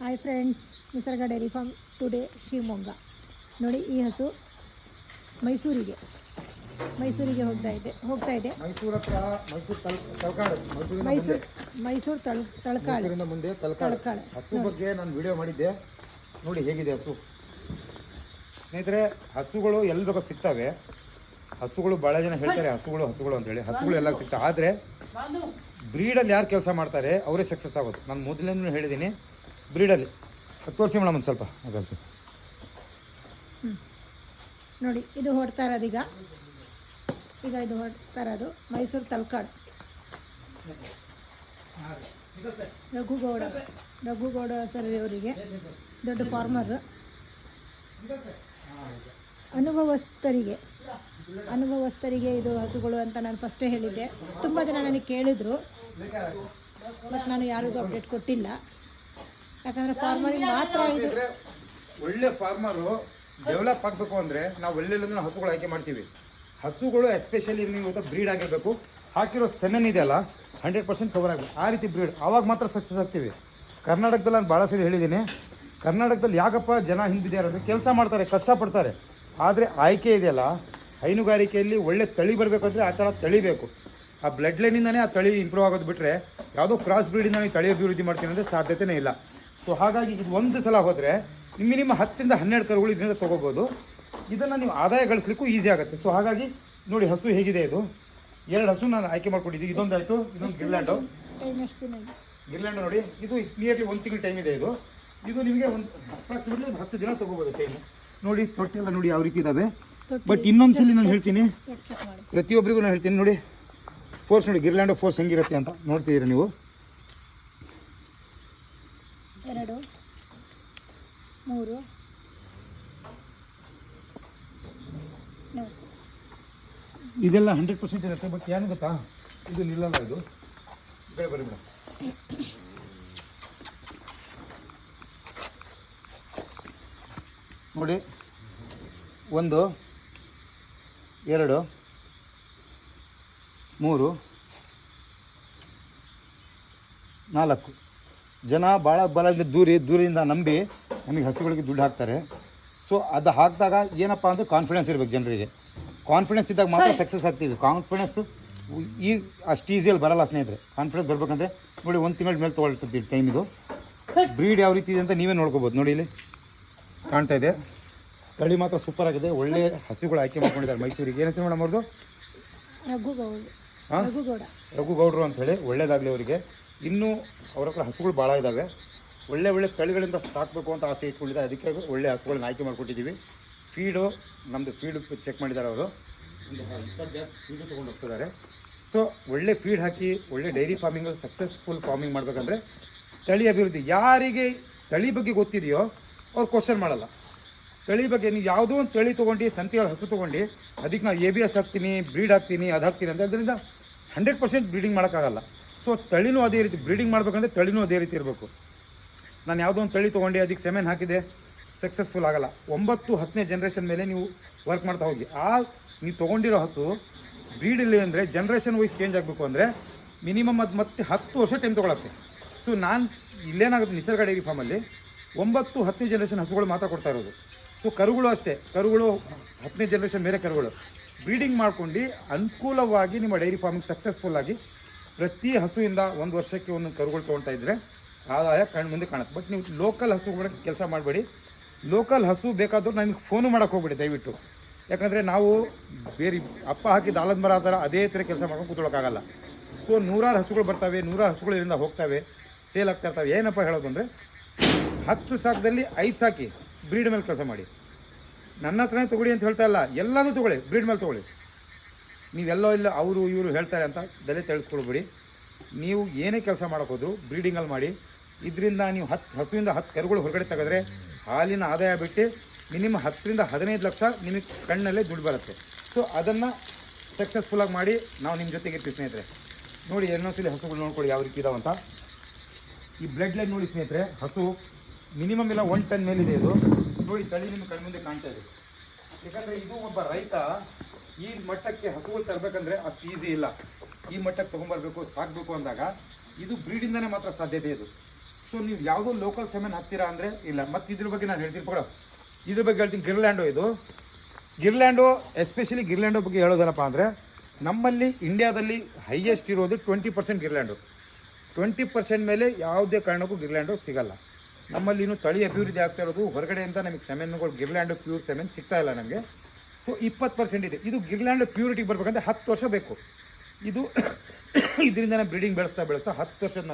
Hi friends Nisarga dairy farm today Shivamogga ನೋಡಿ ಈ ಹಸು ಮೈಸೂರಿಗೆ. ಮೈಸೂರಿಗೆ ಹೋಗ್ತಾ ಇದೆ. ಹೋಗ್ತಾ ಇದೆ. ಮೈಸೂರು ಹತ್ರ ಮೈಸೂರು ತಲ್ ತಲಕಾಡು ಮೈಸೂರಿನ ಮೈಸೂರು ಮೈಸೂರು ತಳ ತಳಕಾಡು ಮೈಸೂರಿನ ಮುಂದೆ ತಲಕಾಡು ತಲಕಾಡು. ಹಸು ಬಗ್ಗೆ ನಾನು ವಿಡಿಯೋ ಮಾಡಿದ್ದೆ. ನೋಡಿ ಹೇಗಿದೆ ಹಸು. ಸ್ನೇಹಿತರೆ ಹಸುಗಳು ಎಲ್ಲಿ ಬೇಕೋ ಸಿಗ್ತವೆ. ಹಸುಗಳು ಬಹಳ ಜನ ಹೇಳ್ತಾರೆ ಹಸುಗಳು ಹಸುಗಳು ಅಂತೇಳಿ. ಹಸುಗಳು ಎಲ್ಲ ಸಿಗ್ತವೆ. ಆದರೆ ಬ್ರೀಡಲ್ಲಿ ಯಾರು ಕೆಲಸ ಮಾಡ್ತಾರೆ ಅವರೇ ಸಕ್ಸಸ್ ಆಗೋದು. ನಾನು ಮೊದಲಿಂದ ಹೇಳಿದ್ದೀನಿ ಬ್ರೀಡಲ್ಲಿ. ತೋರಿಸಿ ಮೇಡಮ್ ಒಂದು ಸ್ವಲ್ಪ. ಹಾಗಾಗಿ ನೋಡಿ, ಇದು ಹೊಡ್ತಾ ಇರೋದು ಈಗ. ಈಗ ಇದು ಹೊಡ್ತಾ ಇರೋದು ಮೈಸೂರು ತಲಕಾಡು. ರಘುಗೌಡ ರಘುಗೌಡ ಸರ್ ಅವರಿಗೆ ದೊಡ್ಡ ಫಾರ್ಮರ್ ಅನುಭವಸ್ಥರಿಗೆ ಅನುಭವಸ್ಥರಿಗೆ ಇದು ಹಸುಗಳು ಅಂತ ನಾನು ಫಸ್ಟೇ ಹೇಳಿದ್ದೆ. ತುಂಬ ಜನ ನನಗೆ ಕೇಳಿದರು ಬಟ್ ನಾನು ಯಾರಿಗೂ ಅಪ್ಡೇಟ್ ಕೊಟ್ಟಿಲ್ಲ. ಯಾಕಂದರೆ ಫಾರ್ಮರಿಗೆ ಮಾತ್ರ ಇದು ಒಳ್ಳೆ ಫಾರ್ಮರು ಡೆವಲಪ್ ಆಗಬೇಕು ಅಂದರೆ ನಾವು ಒಳ್ಳೆ ಹಸುಗಳು ಆಯ್ಕೆ ಮಾಡ್ತೀವಿ. ಹಸುಗಳು ಎಸ್ಪೆಷಲಿ ನೀವು ಬ್ರೀಡ್ ಆಗಿರಬೇಕು. ಹಾಕಿರೋ ಸೆಮೆನ್ ಇದೆಯಲ್ಲ ಹಂಡ್ರೆಡ್ ಪರ್ಸೆಂಟ್ ಕವರ್ ಆಗಬೇಕು. ಆ ರೀತಿ ಬ್ರೀಡ್ ಆವಾಗ ಮಾತ್ರ ಸಕ್ಸಸ್ ಆಗ್ತೀವಿ. ಕರ್ನಾಟಕದಲ್ಲಿ ನಾನು ಭಾಳ ಸರಿ ಹೇಳಿದ್ದೀನಿ ಕರ್ನಾಟಕದಲ್ಲಿ ಯಾಕಪ್ಪ ಜನ ಹಿಂದಿದ್ದಾರೆ ಅಂದರೆ ಕೆಲಸ ಮಾಡ್ತಾರೆ, ಕಷ್ಟಪಡ್ತಾರೆ. ಆದರೆ ಆಯ್ಕೆ ಇದೆಯಲ್ಲ ಹೈನುಗಾರಿಕೆಯಲ್ಲಿ ಒಳ್ಳೆ ತಳಿ ಬರಬೇಕು ಅಂದರೆ ಆ ಥರ ತಳಿ ಬೇಕು. ಆ ಬ್ಲಡ್ ಲೈನಿಂದನೇ ಆ ತಳಿ ಇಂಪ್ರೂವ್ ಆಗೋದು ಬಿಟ್ಟರೆ ಯಾವುದೋ ಕ್ರಾಸ್ ಬ್ರೀಡಿಂದ ನೀವು ತಳಿ ಅಭಿವೃದ್ಧಿ ಮಾಡ್ತೀನಿ ಅಂದರೆ ಸಾಧ್ಯತೆನೇ ಇಲ್ಲ. ಸೊ ಹಾಗಾಗಿ ಇದು ಒಂದು ಸಲ ಹೋದರೆ ಮಿನಿಮಮ್ ಹತ್ತರಿಂದ ಹನ್ನೆರಡು ಕರುಗಳು ಇದರಿಂದ ತೊಗೋಬೋದು. ಇದನ್ನು ನೀವು ಆದಾಯ ಗಳಿಸ್ಲಿಕ್ಕೂ ಈಸಿ ಆಗುತ್ತೆ. ಸೊ ಹಾಗಾಗಿ ನೋಡಿ ಹಸು ಹೇಗಿದೆ ಇದು. ಎರಡು ಹಸು ನಾನು ಆಯ್ಕೆ ಮಾಡ್ಕೊಂಡಿದ್ದೀನಿ. ಇದೊಂದು ಆಯಿತು ಇದೊಂದು ಗಿರ್ಲ್ಯಾಂಡು? ಗಿರ್ಲ್ಯಾಂಡ್ ನೋಡಿ ಇದು ನಿಯರ್ಲಿ ಒಂದು ತಿಂಗಳು ಟೈಮ್ ಇದೆ ಇದು. ಇದು ನಿಮಗೆ ಒಂದು ಅಪ್ರಾಕ್ಸಿಮೇಟ್ಲಿ ಒಂದು ಹತ್ತು ದಿನ ತೊಗೋಬೋದು ಟೈಮು ನೋಡಿ ತೊಟ್ಟೆಲ್ಲ ನೋಡಿ ಯಾವ ರೀತಿ ಇದ್ದಾವೆ ಬಟ್ ಇನ್ನೊಂದು ಸಲ ನಾನು ಹೇಳ್ತೀನಿ ಪ್ರತಿಯೊಬ್ಬರಿಗೂ ನಾನು ಹೇಳ್ತೀನಿ ನೋಡಿ ಫೋರ್ಸ್ ನೋಡಿ ಗಿರ್ಲ್ಯಾಂಡು ಫೋರ್ಸ್ ಹೆಂಗಿರುತ್ತೆ ಅಂತ ನೋಡ್ತಿದ್ದೀರಾ ನೀವು? ಎರಡು, ಮೂರು ಇದೆಲ್ಲ ಹಂಡ್ರೆಡ್ ಪರ್ಸೆಂಟ್ ಇರುತ್ತೆ ಬಟ್ ಏನು ಗೊತ್ತಾ? ಇದು ನಿಲ್ಲಲ್ಲ ಇದು. ಬೇಡ ಬರಿ ಮೇಡಮ್ ನೋಡಿ, ಒಂದು, ಎರಡು, ಮೂರು, ನಾಲ್ಕು. ಜನ ಭಾಳ ಬಲದಿಂದ ದೂರಿ ದೂರಿಂದ ನಂಬಿ ನಮಗೆ ಹಸುಗಳಿಗೆ ದುಡ್ಡು ಹಾಕ್ತಾರೆ. ಸೊ ಅದು ಹಾಕಿದಾಗ ಏನಪ್ಪ ಅಂದರೆ ಕಾನ್ಫಿಡೆನ್ಸ್ ಇರಬೇಕು ಜನರಿಗೆ. ಕಾನ್ಫಿಡೆನ್ಸ್ ಇದ್ದಾಗ ಮಾತ್ರ ಸಕ್ಸಸ್ ಆಗ್ತೀವಿ. ಕಾನ್ಫಿಡೆನ್ಸ್ ಈ ಅಷ್ಟು ಈಸಿಯಲ್ಲಿ ಬರಲ್ಲ ಸ್ನೇಹಿತರೆ. ಕಾನ್ಫಿಡೆನ್ಸ್ ಬರಬೇಕಂದ್ರೆ ನೋಡಿ ಒಂದು ತಿಂಗಳ ಮೇಲೆ ತೊಗೊಳ್ತಿದ್ದೀವಿ ಟೈಮ್ ಇದು. ಬ್ರೀಡ್ ಯಾವ ರೀತಿ ಇದೆ ಅಂತ ನೀವೇ ನೋಡ್ಕೋಬೋದು. ನೋಡಿ ಇಲ್ಲಿ ಕಾಣ್ತಾ ಇದೆ. ತಳಿ ಮಾತ್ರ ಸೂಪರ್ ಆಗಿದೆ. ಒಳ್ಳೆ ಹಸುಗಳು ಆಯ್ಕೆ ಮಾಡ್ಕೊಂಡಿದ್ದಾರೆ ಮೈಸೂರಿಗೆ. ಏನು ಹೆಸರು ಮೇಡಮ್ ಅವ್ರದ್ದು ರಘು ಗೌಡ್ರು ಅಂತ ಹೇಳಿ. ಒಳ್ಳೇದಾಗಲಿ ಅವರಿಗೆ. ಇನ್ನೂ ಅವ್ರ ಹತ್ರ ಹಸುಗಳು ಭಾಳ ಇದ್ದಾವೆ ಒಳ್ಳೆ ಒಳ್ಳೆ ತಳಿಗಳಿಂದ ಸಾಕಬೇಕು ಅಂತ ಆಸೆ ಇಟ್ಕೊಂಡಿದೆ ಅದಕ್ಕೆ ಒಳ್ಳೆ ಹಸುಗಳನ್ನ ಆಯ್ಕೆ ಮಾಡಿಕೊಟ್ಟಿದ್ದೀವಿ. ಫೀಡು ನಮ್ಮದು ಫೀಡು ಚೆಕ್ ಮಾಡಿದ್ದಾರೆ ಅವರು. ಒಂದು ಫೀಡು ತೊಗೊಂಡು ಹೋಗ್ತಿದ್ದಾರೆ. ಸೊ ಒಳ್ಳೆ ಫೀಡ್ ಹಾಕಿ, ಒಳ್ಳೆ ಡೈರಿ ಫಾರ್ಮಿಂಗಲ್ಲಿ ಸಕ್ಸಸ್ಫುಲ್ ಫಾರ್ಮಿಂಗ್ ಮಾಡಬೇಕಂದ್ರೆ ತಳಿ ಅಭಿವೃದ್ಧಿ. ಯಾರಿಗೆ ತಳಿ ಬಗ್ಗೆ ಗೊತ್ತಿದೆಯೋ ಅವ್ರು ಕ್ವಶನ್ ಮಾಡಲ್ಲ. ತಳಿ ಬಗ್ಗೆ ನೀವು ಯಾವುದೋ ಒಂದು ತಳಿ ತೊಗೊಂಡು ಸಂತಿಯಲ್ಲಿ ಹಸು ತೊಗೊಂಡು, ಅದಕ್ಕೆ ನಾವು ಎ ಬಿ ಎಸ್ ಹಾಕ್ತೀನಿ ಬ್ರೀಡ್ ಹಾಕ್ತೀನಿ, ಅದು ಹಾಕ್ತೀನಿ ಅಂತ. ಅದರಿಂದ ಹಂಡ್ರೆಡ್ ಪರ್ಸೆಂಟ್ ಬ್ರೀಡಿಂಗ್ ಮಾಡೋಕ್ಕಾಗಲ್ಲ. ಸೊ ತಳಿನೂ ಅದೇ ರೀತಿ ಬ್ರೀಡಿಂಗ್ ಮಾಡಬೇಕಂದ್ರೆ ತಳಿನೂ ಅದೇ ರೀತಿ ಇರಬೇಕು. ನಾನು ಯಾವುದೋ ಒಂದು ತಳಿ ತೊಗೊಂಡು, ಅದಕ್ಕೆ ಸೆಮೆನ್ ಹಾಕಿದೆ ಸಕ್ಸಸ್ಫುಲ್ ಆಗಲ್ಲ. ಒಂಬತ್ತು ಹತ್ತನೇ ಜನ್ರೇಷನ್ ಮೇಲೆ ನೀವು ವರ್ಕ್ ಮಾಡ್ತಾ ಹೋಗಿ. ಆ, ನೀವು ತೊಗೊಂಡಿರೋ ಹಸು ಬ್ರೀಡ್ ಇಲ್ಲಿ ಅಂದರೆ ಜನ್ರೇಷನ್ ವೈಸ್ ಚೇಂಜ್ ಆಗಬೇಕು ಅಂದರೆ ಮಿನಿಮಮ್ ಅದು ಮತ್ತೆ ಹತ್ತು ವರ್ಷ ಟೈಮ್ ತೊಗೊಳತ್ತೆ. ಸೊ ನಾನು ಇಲ್ಲೇನಾಗುತ್ತೆ ನಿಸರ್ಗ ಡೈರಿ ಫಾರ್ಮಲ್ಲಿ ಒಂಬತ್ತು ಹತ್ತನೇ ಜನ್ರೇಷನ್ ಹಸುಗಳು ಮಾತ್ರ ಕೊಡ್ತಾ ಇರೋದು. ಸೊ ಕರುಗಳು ಅಷ್ಟೇ. ಕರುಗಳು ಹತ್ತನೇ ಜನ್ರೇಷನ್ ಬೇರೆ ಕರುಗಳು. ಬ್ರೀಡಿಂಗ್ ಮಾಡ್ಕೊಂಡು ಅನುಕೂಲವಾಗಿ ನಿಮ್ಮ ಡೈರಿ ಫಾರ್ಮಿಂಗ್ ಸಕ್ಸಸ್ಫುಲ್ ಆಗಿ ಪ್ರತಿ ಹಸುವಿಂದ ಒಂದು ವರ್ಷಕ್ಕೆ ಒಂದು ಕರುಗಳು ತೊಗೊಳ್ತಾ ಇದ್ದರೆ ಆದಾಯ ಕಣ್ಣು ಮುಂದೆ ಕಾಣುತ್ತೆ. ಬಟ್ ನೀವು ಲೋಕಲ್ ಹಸು ಕೆಲಸ ಮಾಡಬೇಡಿ. ಲೋಕಲ್ ಹಸು ಬೇಕಾದರೂ ನನಗೆ ಫೋನು ಮಾಡೋಕೆ ಹೋಗ್ಬೇಡಿ ದಯವಿಟ್ಟು. ಯಾಕಂದರೆ ನಾವು ಬೇರೆ ಅಪ್ಪ ಹಾಕಿದ ಆಲದ ಮರ ಥರ ಅದೇ ಥರ ಕೆಲಸ ಮಾಡ್ಕೊಂಡು ಕೂತ್ಕೊಳ್ಳೋಕ್ಕಾಗಲ್ಲ. ಸೊ ನೂರಾರು ಹಸುಗಳು ಬರ್ತವೆ, ನೂರಾರು ಹಸುಗಳು ಇಲ್ಲಿಂದ ಹೋಗ್ತವೆ ಸೇಲ್ ಆಗ್ತಾ ಇರ್ತವೆ. ಏನಪ್ಪ ಹೇಳೋದು ಅಂದರೆ ಹತ್ತು ಸಾಕದಲ್ಲಿ ಐದು ಸಾಕಿ ಬ್ರೀಡ್ ಮೇಲೆ ಕೆಲಸ ಮಾಡಿ. ನನ್ನ ಹತ್ರನೇ ತೊಗೊಳ್ಳಿ ಅಂತ ಹೇಳ್ತಾ ಇಲ್ಲ. ಎಲ್ಲದೂ ತೊಗೊಳ್ಳಿ ಬ್ರೀಡ್ ಮೇಲೆ ತೊಗೊಳ್ಳಿ. ನೀವೆಲ್ಲೋ ಇಲ್ಲ ಅವರು ಇವರು ಹೇಳ್ತಾರೆ ಅಂತ ಬೆಲೆ ತಿಳಿಸ್ಕೊಳ್ಬಿಡಿ ನೀವು ಏನೇ ಕೆಲಸ ಮಾಡಬಹುದು ಬ್ರೀಡಿಂಗಲ್ಲಿ ಮಾಡಿ. ಇದರಿಂದ ನೀವು ಹತ್ತು ಹಸುವಿಂದ ಹತ್ತು ಕರುಗಳು ಹೊರಗಡೆ ತೆಗೆದ್ರೆ ಹಾಲಿನ ಆದಾಯ ಬಿಟ್ಟು ಮಿನಿಮಮ್ ಹತ್ತರಿಂದ ಹದಿನೈದು ಲಕ್ಷ ನಿಮಗೆ ಕಣ್ಣಲ್ಲೇ ದುಡ್ಡು ಬರುತ್ತೆ. ಸೊ ಅದನ್ನು ಸಕ್ಸಸ್ಫುಲ್ಲಾಗಿ ಮಾಡಿ ನಾವು ನಿಮ್ಮ ಜೊತೆಗೆ ಇರ್ತೀವಿ ಸ್ನೇಹಿತರೆ. ನೋಡಿ ಸಲ ಹಸುಗಳು ನೋಡ್ಕೊಳ್ಳಿ ಯಾವ ರೀತಿ ಇದಾವಂತ. ಈ ಬ್ಲಡ್ ಲೈನ್ ನೋಡಿ ಸ್ನೇಹಿತರೆ, ಹಸು ಮಿನಿಮಮ್ ಇಲ್ಲ ಒನ್ ಟನ್ ಮೇಲಿದೆ ಇದು. ನೋಡಿ, ತಳಿ ನಿಮ್ಮ ಕಣ್ಮುಂದೆ ಕಾಣ್ತಾ ಇದೆ. ಯಾಕಂದರೆ ಇದು ಒಬ್ಬ ರೈತ ಈ ಮಟ್ಟಕ್ಕೆ ಹಸುಗಳು ತರಬೇಕಂದ್ರೆ ಅಷ್ಟು ಈಸಿ ಇಲ್ಲ. ಈ ಮಟ್ಟಕ್ಕೆ ತೊಗೊಂಬರ್ಬೇಕು, ಸಾಕಬೇಕು ಅಂದಾಗ ಇದು ಬ್ರೀಡಿಂದನೇ ಮಾತ್ರ ಸಾಧ್ಯತೆ ಇದು. ಸೊ ನೀವು ಯಾವುದೋ ಲೋಕಲ್ ಸೆಮೆನ್ ಹಾಕ್ತೀರಾ ಅಂದರೆ ಇಲ್ಲ. ಮತ್ತು ಇದ್ರ ಬಗ್ಗೆ ನಾನು ಹೇಳ್ತೀನಿ ಕೊಡೋ ಇದ್ರ ಬಗ್ಗೆ ಹೇಳ್ತೀನಿ ಗಿರ್ಲ್ಯಾಂಡು ಇದು. ಗಿರ್ಲ್ಯಾಂಡು ಎಸ್ಪೆಷಲಿ ಗಿರ್ಲ್ಯಾಂಡೋ ಬಗ್ಗೆ ಹೇಳೋದೇನಪ್ಪ ಅಂದರೆ ನಮ್ಮಲ್ಲಿ ಇಂಡಿಯಾದಲ್ಲಿ ಹೈಯೆಸ್ಟ್ ಇರೋದು ಟ್ವೆಂಟಿ ಪರ್ಸೆಂಟ್ ಗಿರ್ಲ್ಯಾಂಡು ಟ್ವೆಂಟಿ ಪರ್ಸೆಂಟ್ ಮೇಲೆ ಯಾವುದೇ ಕಾರಣಕ್ಕೂ ಗಿರ್ಲ್ಯಾಂಡು ಸಿಗಲ್ಲ. ನಮ್ಮಲ್ಲಿ ಇನ್ನೂ ತಳಿ ಅಭಿವೃದ್ಧಿ ಆಗ್ತಾ ಇರೋದು ಹೊರಗಡೆಯಿಂದ ನಮಗೆ ಸೆಮೆನ್ಗಳು ಗಿರ್ಲ್ಯಾಂಡು ಪ್ಯೂರ್ ಸೆಮೆನ್ ಸಿಗ್ತಾ ಇಲ್ಲ ನಮಗೆ. ಸೊ ಇಪ್ಪತ್ತು ಪರ್ಸೆಂಟ್ ಇದೆ. ಇದು ಗಿರ್ಲ್ಯಾಂಡ್ ಪ್ಯೂರಿಟಿಗೆ ಬರಬೇಕಂದ್ರೆ ಹತ್ತು ವರ್ಷ ಬೇಕು. ಇದು ಇದರಿಂದ ಬ್ರೀಡಿಂಗ್ ಬೆಳೆಸ್ತಾ ಬೆಳೆಸ್ತಾ ಹತ್ತು ವರ್ಷದ